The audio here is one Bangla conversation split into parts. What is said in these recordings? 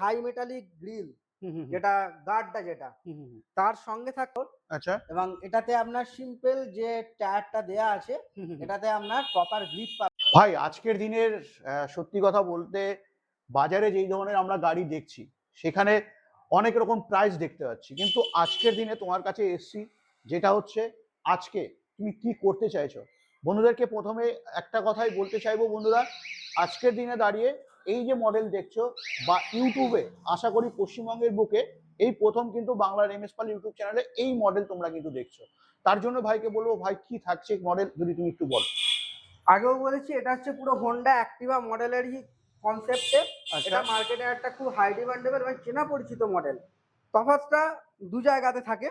হাই মেটালিক গ্রিল যেটা গার্ডটা যেটা হুম, হুম, হুম। তার সঙ্গে থাকতো আচ্ছা। এবং এটাতে আপনার সিম্পল যে টায়ারটা দেয়া আছে। এটাতে আপনার প্রপার গ্রিপ ভাই আজকের দিনের সত্যি কথা বলতে বাজারে যেই ধরনের আমরা গাড়ি দেখছি সেখানে অনেক রকম প্রাইস দেখতে পাচ্ছি। কিন্তু আজকের দিনে তোমার কাছে এসছি যেটা হচ্ছে আজকে তুমি কি করতে চাইছো? বন্ধুদেরকে প্রথমে একটা কথাই বলতে চাইব বন্ধুরা আজকের দিনে দাঁড়িয়ে এই যে মডেল দেখছ বা ইউটিউবে আশা করি পশ্চিমবঙ্গের বুকে এই প্রথম কিন্তু বাংলার এমএস পাল ইউটিউব চ্যানেলে এই মডেল তোমরা কিন্তু দেখছ। তার জন্য ভাইকে বলব ভাই কি থাকছে মডেল যদি তুমি একটু বলো। আগেও বলেছি এটা হচ্ছে পুরো হোন্ডা অ্যাক্টিভা মডেলেরই কনসেপ্টে এটা মার্কেটে একটা খুব হাই ডিমান্ডেবল এবং চেনা পরিচিত মডেল তফাৎটা দু জায়গাতে থাকে।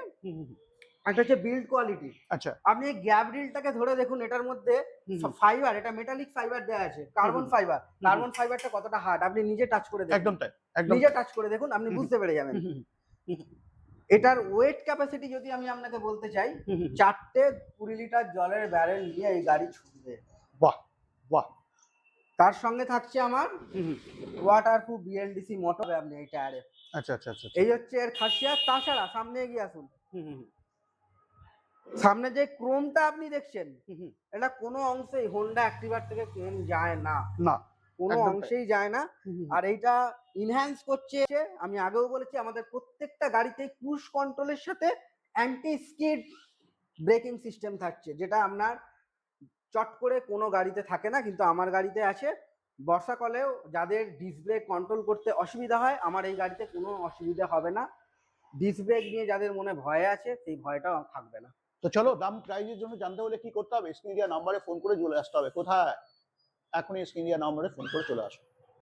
একটা হচ্ছে বিল্ড কোয়ালিটি আচ্ছা। আপনি এই গ্যাপ রিলটাকে ধরে দেখুন এটার মধ্যে। ফাইবার এটা মেটালিক ফাইবার দেওয়া আছে কার্বন ফাইবার কার্বন ফাইবারটা কতটা হার্ড আপনি নিজে টাচ করে দেখুন। একদম তাই একদম নিজে টাচ করে দেখুন আপনি বুঝতে পেরে যাবেন। এটার ওয়েট ক্যাপাসিটি যদি আমি আপনাকে বলতে চাই। চারটে কুড়ি লিটার জলের ব্যারেল নিয়ে এই গাড়ি ছুটবে। বাহ বাহ। তার সঙ্গে থাকছে আমার। ওয়াটার প্রুফ বিএলডিসি মোটর আপনি এই টায়ারে আচ্ছা আচ্ছা আচ্ছা এই হচ্ছে এর খাসিয়াত। তাছাড়া সামনে এগিয়ে আসুন। হুম, হুম, সামনে যে ক্রোমটা আপনি দেখছেন। এটা কোনো অংশেই হোন্ডা অ্যাক্টিভার থেকে কম যায় না। না কোনো অংশেই যায় না। আর এইটা ইনহ্যান্স করছে আমি আগেও বলেছি আমাদের প্রত্যেকটা গাড়িতে ক্রুজ কন্ট্রোলের সাথে অ্যান্টি স্কিড ব্রেকিং সিস্টেম থাকছে যেটা আপনার চট করে কোনো গাড়িতে থাকে না কিন্তু আমার গাড়িতে আছে। বর্ষাকালেও যাদের ডিস্ক ব্রেক কন্ট্রোল করতে অসুবিধা হয় আমার এই গাড়িতে কোনো অসুবিধা হবে না। ডিস্ক ব্রেক নিয়ে যাদের মনে ভয় আছে সেই ভয়টাও থাকবে না। তো চলো, দাম প্রাইজের জন্য জানতে হলে কি করতে হবে? স্ক্রিন ইন্ডিয়া নাম্বারে ফোন করে চলে আসতে হবে। কোথায়? এখনই স্ক্রিন ইন্ডিয়া নাম্বারে ফোন করে চলে আসো।